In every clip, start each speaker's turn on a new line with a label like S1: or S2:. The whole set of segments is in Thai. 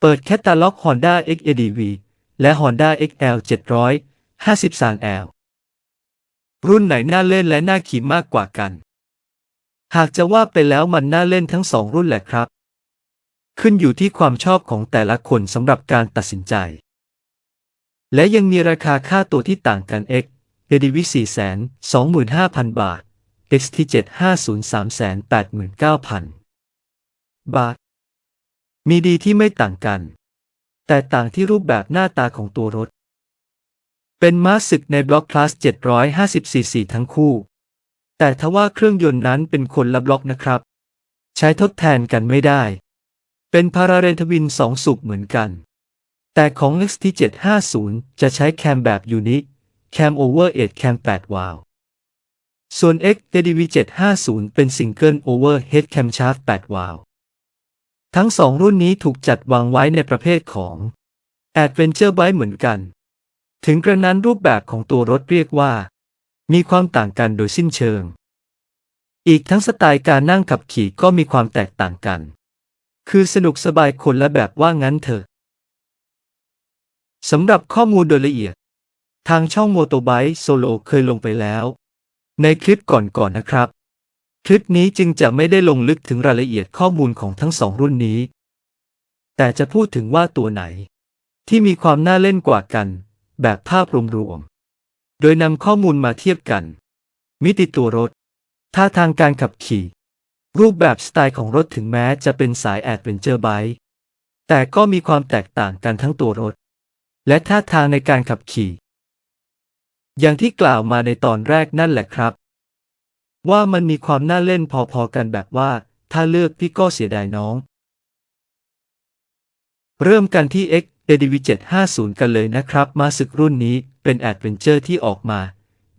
S1: เปิดแคตตาล็อก Honda XADV และ Honda XL 753 L รุ่นไหนน่าเล่นและน่าขี่มากกว่ากัน หากจะว่าไปแล้วมันน่าเล่นทั้งสองรุ่นแหละครับ ขึ้นอยู่ที่ความชอบของแต่ละคนสำหรับการตัดสินใจ และยังมีราคาค่าตัวที่ต่างกัน X ADV 425,000 บาท XT 750 389,000 บาท มีดีที่ไม่ต่างกัน แต่ต่างที่รูปแบบหน้าตาของตัวรถ เป็นม้าศึกในบล็อกคลาส750 cc ทั้งคู่ แต่ทว่าเครื่องยนต์นั้นเป็นคนละบล็อกนะครับ ใช้ทดแทนกันไม่ได้ เป็นพาราเรนทวินสองสูบเหมือนกัน แต่ของ XT 750 จะใช้แคมแบบยูนิคแคมโอเวอร์เอทแคม8วาล์วส่วน X DDV 750 เป็นซิงเกิลโอเวอร์เฮดแคมชาร์ฟ8วาล์ว ทั้งสองรุ่นนี้ถูกจัดวางไว้ในประเภทของ Adventure Bike เหมือนกัน ถึงกระนั้นรูปแบบของตัวรถเรียกว่า มีความต่างกันโดยสิ้นเชิง อีกทั้งสไตล์การนั่งขับขี่ก็มีความแตกต่างกัน คือสนุกสบายคนละแบบว่างั้นเถอะสำหรับข้อมูลโดยละเอียด ทางช่อง m o t o b i k e Solo เคยลงไปแล้ว ในคลิปก่อนๆนนะครับ คลิปนี้จึงจะไม่ได้ลงลึกถึงรายละเอียดข้อมูลของทั้งสองรุ่นนี้ แต่จะพูดถึงว่าตัวไหน ที่มีความน่าเล่นกว่ากัน แบบภาพรวมๆ โดยนำข้อมูลมาเทียบกัน มิติตัวรถ ท่าทางการขับขี่ รูปแบบสไตล์ของรถถึงแม้จะเป็นสายแอดเวนเจอร์ไบค์แต่ก็มีความแตกต่างกันทั้งตัวรถ และท่าทางในการขับขี่ อย่างที่กล่าวมาในตอนแรกนั่นแหละครับ ว่ามันมีความน่าเล่นพอๆกันแบบว่า ถ้าเลือกพี่ก็เสียดายน้อง เริ่มกันที่ X ADV 750 กันเลยนะครับ มาศึกรุ่นนี้เป็นแอดเวนเจอร์ที่ออกมา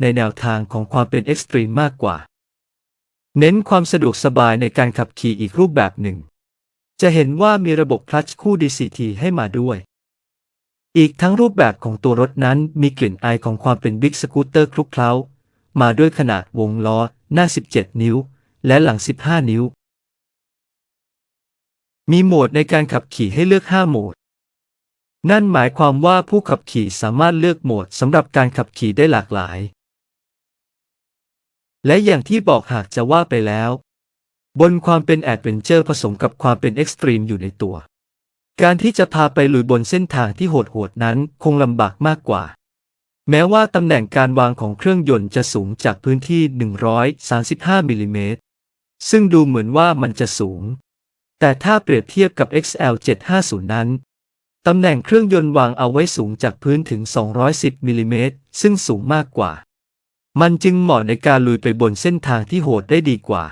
S1: ในแนวทางของความเป็นเอ็กซ์ตรีมมากกว่า เน้นความสะดวกสบายในการขับขี่อีกรูปแบบหนึ่ง จะเห็นว่ามีระบบคลัตช์คู่ DCT ให้มาด้วย อีกทั้งรูปแบบของตัวรถนั้นมีกลิ่นอายของความเป็นบิ๊กสกูตเตอร์คลุกเคล้า มาด้วยขนาดวงล้อหน้า 17 นิ้ว และหลัง 15 นิ้ว มีโหมดในการขับขี่ให้เลือก 5 โหมด นั่นหมายความว่าผู้ขับขี่สามารถเลือกโหมดสำหรับการขับขี่ได้หลากหลาย และอย่างที่บอกหากจะว่าไปแล้ว บนความเป็นแอดเวนเจอร์ผสมกับความเป็นเอ็กซ์ตรีมอยู่ในตัว การที่จะพาไปลุยบนเส้นทางที่โหดๆนั้นคงลำบากมากกว่า แม้ว่าตำแหน่งการวางของเครื่องยนต์จะสูงจากพื้นที่ 135มิลลิเมตร ซึ่งดูเหมือนว่ามันจะสูง แต่ถ้าเปรียบเทียบกับ XL 750 นั้น ตำแหน่งเครื่องยนต์วางเอาไว้สูงจากพื้นถึง 210มิลลิเมตร ซึ่งสูงมากกว่า มันจึงเหมาะในการลุยไปบนเส้นทางที่โหดได้ดีกว่า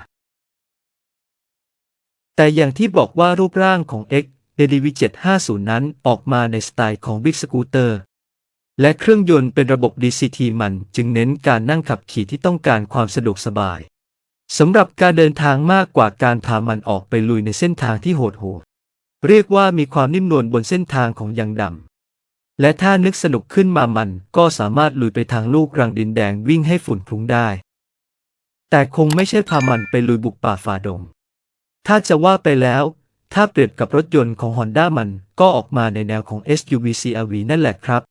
S1: แต่อย่างที่บอกว่ารูปร่างของ X ADV 750 นั้นออกมาในสไตล์ของ Big Scooter และเครื่องยนต์เป็นระบบ DCT มันจึงเน้นการนั่งขับขี่ที่ต้องการความสะดวกสบายสำหรับการเดินทางมากกว่าการพามันออกไปลุยในเส้นทางที่โหดๆเรียกว่ามีความนิ่มนวลบนเส้นทางของยางดำและถ้านึกสนุกขึ้นมามันก็สามารถลุยไปทางลูกรังดินแดงวิ่งให้ฝุ่นคลุ้งได้ แต่คงไม่ใช่พามันไปลุยบุกป่าฝ่าดง ถ้าจะว่าไปแล้ว ถ้าเปรียบกับรถยนต์ของ Honda มันก็ออกมาในแนวของ SUV CRV นั่นแหละครับ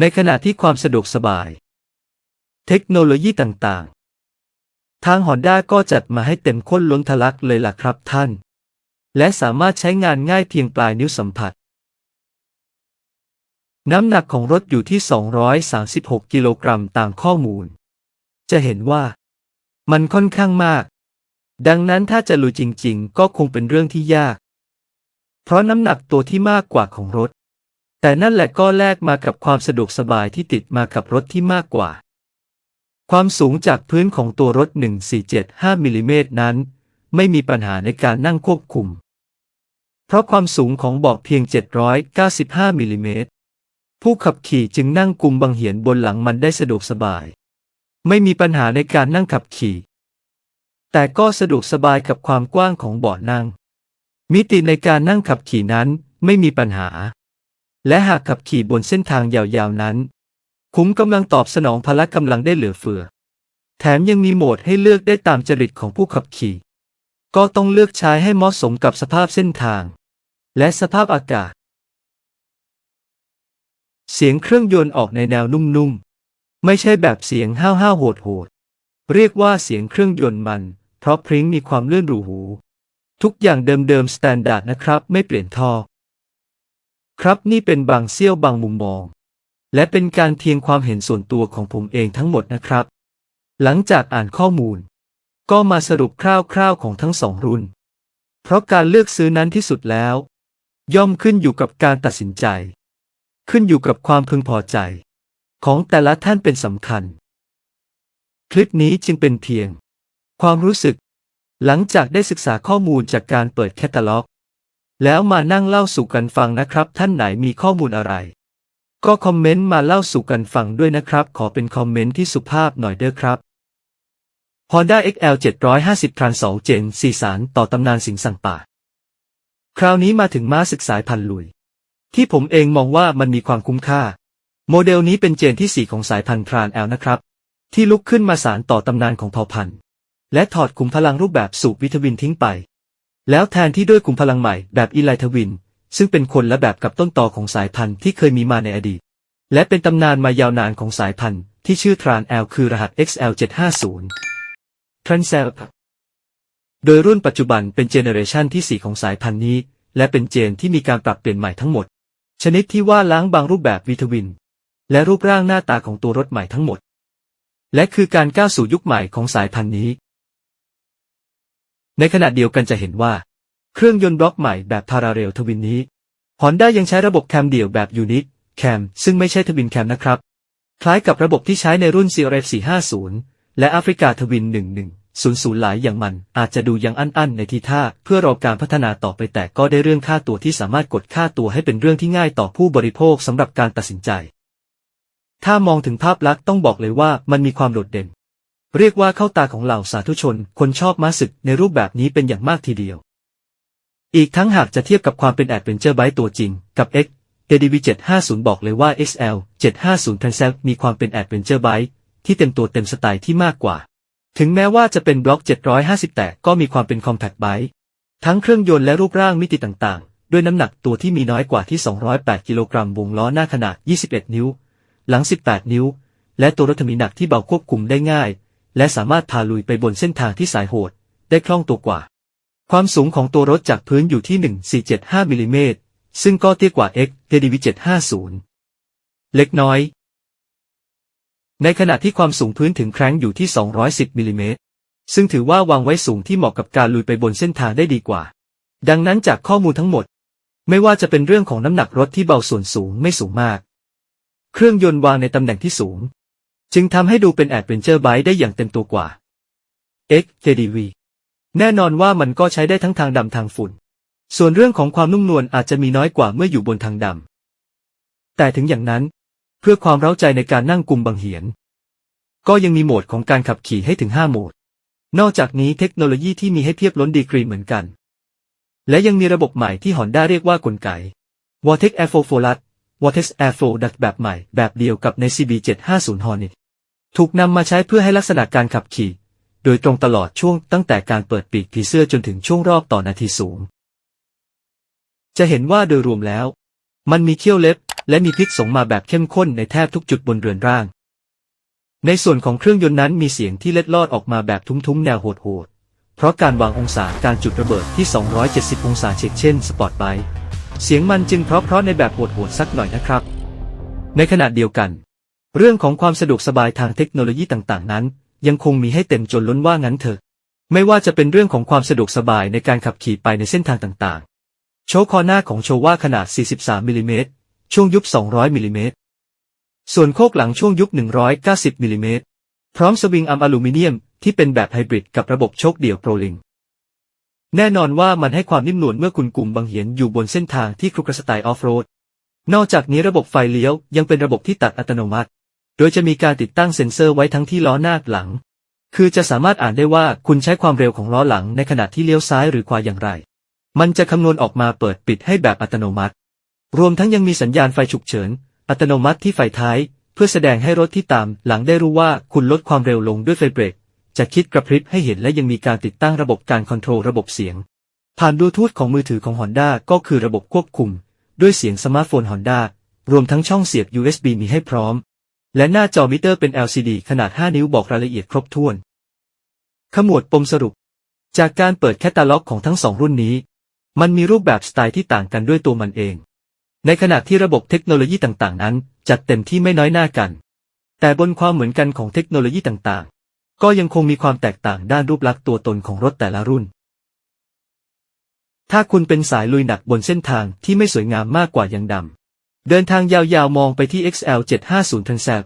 S1: ในขณะที่ความสะดวกสบาย เทคโนโลยีต่างๆ ทาง Honda ก็จัดมาให้เต็มข้นล้นทะลักเลยล่ะครับท่าน และสามารถใช้งานง่ายเพียงปลายนิ้วสัมผัส น้ำหนักของรถอยู่ที่ 236 กิโลกรัมตามข้อมูล จะเห็นว่า มันค่อนข้างมาก ดังนั้นถ้าจะลุยจริง ๆ ก็คงเป็นเรื่องที่ยาก เพราะน้ำหนักตัวที่มากกว่าของรถ แต่นั่นแหละก็แลกมากับความสะดวกสบายที่ติดมากับรถที่มากกว่า ความสูงจากพื้นของตัวรถ 1475มิลลิเมตรนั้น ไม่มีปัญหาในการนั่งควบคุม เพราะความสูงของเบาะเพียง 795มิลลิเมตรผู้ขับขี่จึงนั่งกุมบังเหียนบนหลังมันได้สะดวกสบาย ไม่มีปัญหาในการนั่งขับขี่ แต่ก็สะดวกสบายกับความกว้างของเบาะนั่ง มิติในการนั่งขับขี่นั้นไม่มีปัญหา และหากขับขี่บนเส้นทางยาวๆนั้น คุ้มกำลังตอบสนองพละกำลังได้เหลือเฟือ แถมยังมีโหมดให้เลือกได้ตามจริตของผู้ขับขี่ ก็ต้องเลือกใช้ให้เหมาะสมกับสภาพเส้นทาง และสภาพอากาศ เสียงเครื่องยนต์ออกในแนวนุ่มๆ ไม่ใช่แบบเสียงห้าวห้าวโหดโหดๆเรียกว่าเสียงเครื่องยนต์มัน เพราะพริ้งมีความเลื่อนหรูหู ทุกอย่างเดิมๆสแตนดาร์ดนะครับ ไม่เปลี่ยนท่อ ครับนี่เป็นบางเสี้ยวบางมุมมอง และเป็นการเทียงความเห็นส่วนตัวของผมเองทั้งหมดนะครับ หลังจากอ่านข้อมูล ก็มาสรุปคร่าวๆของทั้งสองรุ่น เพราะการเลือกซื้อนั้นที่สุดแล้ว ย่อมขึ้นอยู่กับการตัดสินใจ ขึ้นอยู่กับความพึงพอใจ ของแต่ละท่านเป็นสำคัญ คลิปนี้จึงเป็นเพียง ความรู้สึก หลังจากได้ศึกษาข้อมูลจากการเปิดแคตตาล็อก แล้วมานั่งเล่าสู่กันฟังนะครับ ท่านไหนมีข้อมูลอะไร ก็คอมเมนต์มาเล่าสู่กันฟังด้วยนะครับ ขอเป็นคอมเมนต์ที่สุภาพหน่อยเด้อครับ Honda XL 750 Trans 2 Gen 4สารต่อตำนานสิงสังป่า คราวนี้มาถึงม้าศึกสายพันธุ์ลุย ที่ผมเองมองว่ามันมีความคุ้มค่า โมเดลนี้เป็นเจนที่ 4 ของสายพันธุ์ทรานแอลนะครับ ที่ลุกขึ้นมาสารต่อตำนานของเผ่าพันธุ์ และถอดขุมพลังรูปแบบสูบวิตามินทิ้งไป แล้วแทนที่ด้วยขุมพลังใหม่แบบอีไลทวิน ซึ่งเป็นคนละแบบกับต้นตอของสายพันธุ์ที่เคยมีมาในอดีต และเป็นตำนานมายาวนานของสายพันธุ์ที่ชื่อทรานแอลคือรหัส XL750 ทรานเซลโดยรุ่นปัจจุบันเป็นเจเนอเรชันที่ 4 ของสายพันธุ์นี้ และเป็นเจนที่มีการปรับเปลี่ยนใหม่ทั้งหมด ชนิดที่ว่าล้างบางรูปแบบวิตามิน และรูปร่างหน้าตาของตัวรถใหม่ทั้งหมด และคือการก้าวสู่ยุคใหม่ของสายพันธุ์นี้ ในขณะเดียวกันจะเห็นว่า เครื่องยนต์บล็อกใหม่แบบพาราเรลทวินนี้ Honda ยังใช้ระบบแคมเดี่ยวแบบยูนิตแคมซึ่งไม่ใช่ทวินแคมนะครับ คล้ายกับระบบที่ใช้ในรุ่น CRF 450 และแอฟริกาทวิน 1100 หลายอย่างมัน อาจจะดูยังอั้นๆ ในทีท่าเพื่อรอการพัฒนาต่อไปแต่ก็ได้เรื่องค่าตัวที่สามารถกดค่าตัวให้เป็นเรื่องที่ง่ายต่อผู้บริโภคสำหรับการตัดสินใจ ถ้ามองถึงภาพลักษณ์ต้องบอกเลยว่ามันมีความโดดเด่น เรียกว่าเข้าตาของเหล่าสาธุชน คนชอบม้าศึกในรูปแบบนี้เป็นอย่างมากทีเดียว อีกทั้งหากจะเทียบกับความเป็นแอดเวนเจอร์ไบตัวจริง กับ X ADV 750 บอกเลยว่า XL 750 Transact มีความเป็นแอดเวนเจอร์ไบที่เต็มตัวเต็มสไตล์ที่มากกว่า ถึงแม้ว่าจะเป็นบล็อก 750 แต่ก็มีความเป็นคอมแพคไบทั้งเครื่องยนต์และรูปร่างมิติต่างๆ ด้วยน้ำหนักตัวที่มีน้อยกว่าที่ 208 กิโลกรัมวงล้อหน้าขนาด 21 นิ้ว หลัง 18 นิ้ว และตัวรถมีหนักที่เบาควบคุมได้ง่าย และสามารถพาลุยไปบนเส้นทางที่สายโหด ได้คล่องตัวกว่า ความสูงของตัวรถจากพื้นอยู่ที่ 1475มิลลิเมตร ซึ่งก็เตี้ยกว่า X KDV 750 เล็กน้อย ในขณะที่ความสูงพื้นถึงแครั้งอยู่ที่ 210มิลลิเมตร ซึ่งถือว่าวางไว้สูงที่เหมาะกับการลุยไปบนเส้นทางได้ดีกว่า ดังนั้นจากข้อมูลทั้งหมด ไม่ว่าจะเป็นเรื่องของน้ำหนักรถที่เบาส่วนสูงไม่สูงมาก เครื่องยนต์วางในตำแหน่งที่สูง จึงทำให้ดูเป็นแอดเวนเจอร์ไบค์ได้อย่างเต็มตัวกว่า X KDV แน่นอนว่ามันก็ใช้ได้ทั้งทางดำทางฝุ่น ส่วนเรื่องของความนุ่มนวลอาจจะมีน้อยกว่าเมื่ออยู่บนทางดำ แต่ถึงอย่างนั้น เพื่อความเร้าใจในการนั่งกลุ่มบังเหียน ก็ยังมีโหมดของการขับขี่ให้ถึง 5 โหมด นอกจากนี้เทคโนโลยีที่มีให้เพียบล้นดีกรีเหมือนกัน และยังมีระบบใหม่ที่ Honda เรียกว่ากลไก Vortex Airflow Forward Vortex Airflow Duct แบบใหม่ แบบเดียวกับใน CB750 Hornet ถูกนำมาใช้เพื่อให้ลักษณะการขับขี่ โดยตรงตลอดช่วงตั้งแต่การเปิดปีกผีเสื้อจนถึงช่วงรอบต่อนาทีสูง จะเห็นว่าโดยรวมแล้ว มันมีเขี้ยวเล็บ และมีพิษส่งมาแบบเข้มข้นในแทบทุกจุดบนเรือนร่าง ในส่วนของเครื่องยนต์นั้นมีเสียงที่เล็ดลอดออกมาแบบทุ้มๆแนวโหดๆเพราะการวางองศาการจุดระเบิดที่ 270 องศาเช็คเช่นสปอร์ตไบเสียงมันจึงเพราะๆในแบบโหดๆสักหน่อยนะครับ ในขณะเดียวกัน เรื่องของความสะดวกสบายทางเทคโนโลยีต่างๆ นั้น ยังคงมีให้เต็มจนล้นว่างั้นเถอะ ไม่ว่าจะเป็นเรื่องของความสะดวกสบายในการขับขี่ไปในเส้นทางต่างๆ โชว์คอหน้าของโชว่าขนาด 43มิลลิเมตรช่วงยุบ 200มิลลิเมตรส่วนโคกหลังช่วงยุบ 190มิลลิเมตรพร้อมสวิงอัมอลูมิเนียมที่เป็นแบบไฮบริดกับระบบโชคเดี่ยวโปรลิง แน่นอนว่ามันให้ความนิ่มนวลเมื่อคุณกลุ่มบังเหียนอยู่บนเส้นทางที่ครุกระสไตล์ออฟโรด นอกจากนี้ระบบไฟเลี้ยวยังเป็นระบบที่ตัดอัตโนมัติ โดยจะมีการติดตั้งเซ็นเซอร์ไว้ทั้งที่ล้อหน้าหลัง คือจะสามารถอ่านได้ว่าคุณใช้ความเร็วของล้อหลังในขณะที่เลี้ยวซ้ายหรือขวาอย่างไร มันจะคำนวณออกมาเปิดปิดให้แบบอัตโนมัติ รวมทั้งยังมีสัญญาณไฟฉุกเฉิน อัตโนมัติที่ไฟท้าย เพื่อแสดงให้รถที่ตามหลังได้รู้ว่าคุณลดความเร็วลงด้วยไฟเบรก จะคิดกระพริบให้เห็นและยังมีการติดตั้งระบบการคอนโทรลระบบเสียง ผ่านบลูทูธของมือถือของ Honda ก็คือระบบควบคุม ด้วยเสียงสมาร์ทโฟน Honda รวมทั้งช่องเสียบ USB มีให้พร้อม และหน้าจอมิเตอร์เป็น LCD ขนาด 5 นิ้วบอกรายละเอียดครบถ้วน ขมวดปมสรุป จากการเปิดแคตตาล็อกของทั้งสองรุ่นนี้ มันมีรูปแบบสไตล์ที่ต่างกันด้วยตัวมันเอง ในขณะที่ระบบเทคโนโลยีต่างๆ นั้น จัดเต็มที่ไม่น้อยหน้ากัน แต่บนความเหมือนกันของเทคโนโลยีต่างๆ ก็ยังคงมีความแตกต่างด้านรูปลักษณ์ตัวตนของรถแต่ละรุ่น ถ้าคุณเป็นสายลุยหนักบนเส้นทางที่ไม่สวยงามมากกว่ายังดำ เดินทางยาวๆมองไปที่ XL 750 t r a n s a p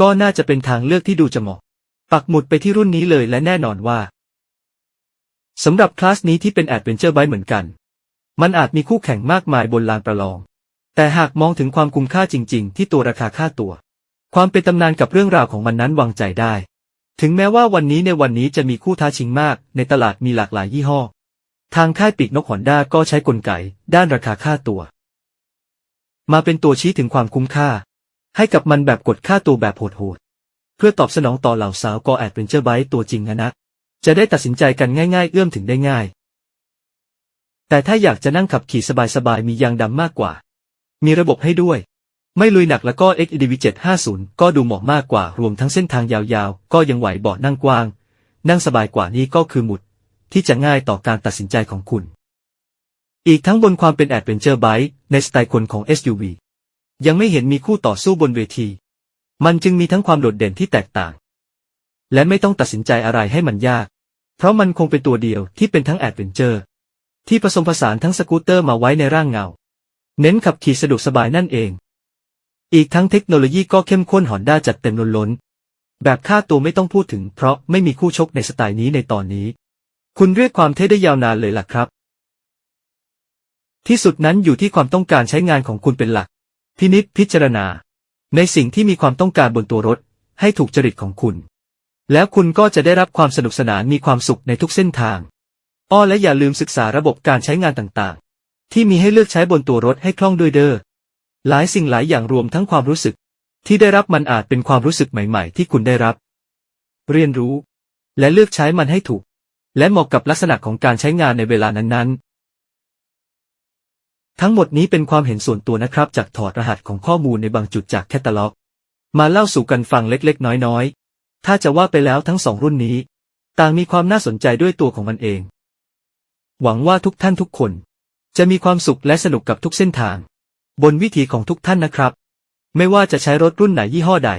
S1: ก็น่าจะเป็นทางเลือกที่ดูจะเหมาะ ปักหมุดไปที่รุ่นนี้เลยและแน่นอนว่าสำหรับคลาสนี้ที่เป็นแอดเวนเจอร์ไบค์เหมือนกัน มันอาจมีคู่แข่งมากมายบนลานประลอง แต่หากมองถึงความคุ้มค่าจริง ๆ ที่ตัวราคาค่าตัว ความเป็นตำนานกับเรื่องราวของมันนั้นวางใจได้ ถึงแม้ว่าวันนี้ในวันนี้จะมีคู่ท้าชิงมาก ในตลาดมีหลากหลายยี่ห้อ ทางค่ายปีกนกหอนด้าก็ใช้กลไก ด้านราคาค่าตัว มาเป็นตัวชี้ถึงความคุ้มค่า ให้กับมันแบบกดค่าตัวแบบโหดๆเพื่อตอบสนองต่อเหล่าสาวกอแอดเวนเจอร์ไบค์ตัวจริงนะนะจะได้ตัดสินใจกันง่ายๆ เอื้อมถึงได้ง่าย แต่ถ้าอยากจะนั่งขับขี่สบายๆมียางดำมากกว่า มีระบบให้ด้วย ไม่ลุยหนักแล้วก็ XEDV 750 ก็ดูเหมาะมากกว่ารวมทั้งเส้นทางยาวๆ ก็ยังไหวเบาะนั่งกว้าง นั่งสบายกว่านี้ก็คือหมุด ที่จะง่ายต่อการตัดสินใจของคุณ อีกทั้งบนความเป็นแอดเวนเจอร์ไบค์ในสไตล์คนของ SUV ยังไม่เห็นมีคู่ต่อสู้บนเวที มันจึงมีทั้งความโดดเด่นที่แตกต่าง และไม่ต้องตัดสินใจอะไรให้มันยาก เพราะมันคงเป็นตัวเดียวที่เป็นทั้งแอดเวนเจอร์ ที่ผสมผสานทั้งสกูตเตอร์มาไว้ในร่างเงา เน้นขับขี่สะดวกสบายนั่นเอง อีกทั้งเทคโนโลยีก็เข้มข้นหอนด้าจัดเต็มล้นลนๆแบบค่าตัวไม่ต้องพูดถึงเพราะไม่มีคู่ชกในสไตล์นี้ในตอนนี้ คุณเรียกความเท่ได้ยาวนานเลยล่ะครับ ที่สุดนั้นอยู่ที่ความต้องการใช้งานของคุณเป็นหลัก พินิจพิจารณา ในสิ่งที่มีความต้องการบนตัวรถ ให้ถูกจริตของคุณ แล้วคุณก็จะได้รับความสนุกสนานมีความสุขในทุกเส้นทาง อ้อและอย่าลืมศึกษาระบบการใช้งานต่างๆ ที่มีให้เลือกใช้บนตัวรถให้คล่องด้วยเด้อหลายสิ่งหลายอย่างรวมทั้งความรู้สึก ที่ได้รับมันอาจเป็นความรู้สึกใหม่ ๆ ที่คุณได้รับ เรียนรู้ และเลือกใช้มันให้ถูก และเหมาะกับลักษณะของการใช้งานในเวลานั้นๆ ทั้งหมดนี้เป็นความเห็นส่วนตัวนะครับ จากถอดรหัสของข้อมูลในบางจุดจากแคตตาล็อก มาเล่าสู่กันฟังเล็กๆ น้อยๆ ถ้าจะว่าไปแล้วทั้งสองรุ่นนี้ ต่างมีความน่าสนใจด้วยตัวของมันเอง หวังว่าทุกท่านทุกคน จะมีความสุขและสนุกกับทุกเส้นทาง บนวิถีของทุกท่านนะครับ ไม่ว่าจะใช้รถรุ่นไหนยี่ห้อใด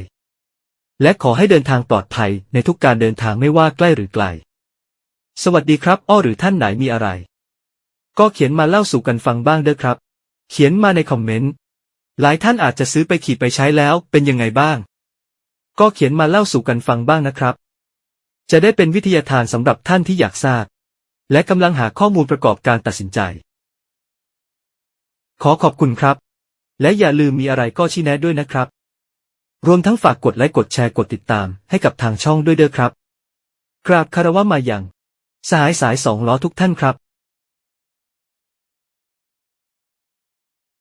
S1: และขอให้เดินทางปลอดภัยในทุกการเดินทางไม่ว่าใกล้หรือไกล สวัสดีครับ อ้อหรือท่านไหนมีอะไร ก็เขียนมาเล่าสู่กันฟังบ้างเด้อครับ เขียนมาในคอมเมนต์ หลายท่านอาจจะซื้อไปขี่ไปใช้แล้วเป็นยังไงบ้าง ก็เขียนมาเล่าสู่กันฟังบ้างนะครับ จะได้เป็นวิทยาทานสำหรับท่านที่อยากทราบ และกำลังหาข้อมูลประกอบการตัดสินใจ ขอขอบคุณครับ และอย่าลืมมีอะไรก็ชี้แนะด้วยนะครับ รวมทั้งฝากกดไลค์กดแชร์กดติดตามให้กับทางช่องด้วยเด้อครับ กราบคารวะมาอย่างสายสายสองล้อทุกท่านครับ